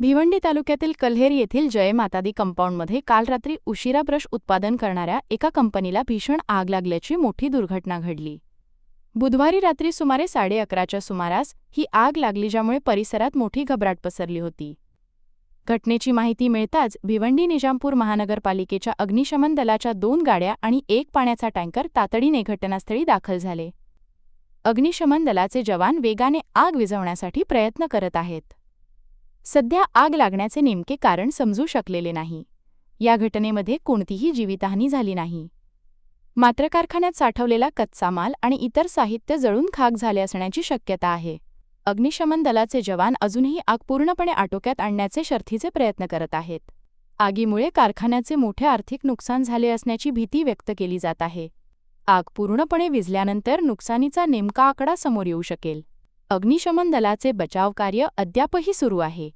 भिवंडी तालुक्यातील कल्हेर येथील जय मातादी कंपाऊंडमध्ये काल रात्री उशिरा ब्रश उत्पादन करणाऱ्या एका कंपनीला भीषण आग लागल्याची मोठी दुर्घटना घडली. बुधवारी रात्री सुमारे साडे अकराच्या सुमारास ही आग लागली ज्यामुळे परिसरात मोठी घबराट पसरली होती. घटनेची माहिती मिळताच भिवंडी निजामपूर महानगरपालिकेच्या अग्निशमन दलाच्या दोन गाड्या आणि एक पाण्याचा टँकर तातडीने घटनास्थळी दाखल झाले. अग्निशमन दलाचे जवान वेगाने आग विझवण्यासाठी प्रयत्न करत आहेत. सध्या आग लागण्याचे नेमके कारण समजू शकलेले नाही. या घटनेमध्ये कोणतीही जीवितहानी झाली नाही. मात्र कारखान्यात साठवलेला कच्चा माल आणि इतर साहित्य जळून खाक झाले असण्याची शक्यता आहे. अग्निशमन दलाचे जवान अजूनही आग पूर्णपणे आटोक्यात आणण्याचे शर्थीचे प्रयत्न करत आहेत. आगीमुळे कारखान्याचे मोठे आर्थिक नुकसान झाले असण्याची भीती व्यक्त केली जात आहे. आग पूर्णपणे विझल्यानंतर नुकसानीचा नेमका आकडा समोर येऊ शकेल. अग्निशमन दलाचे बचावकार्य अद्यापही सुरू आहे.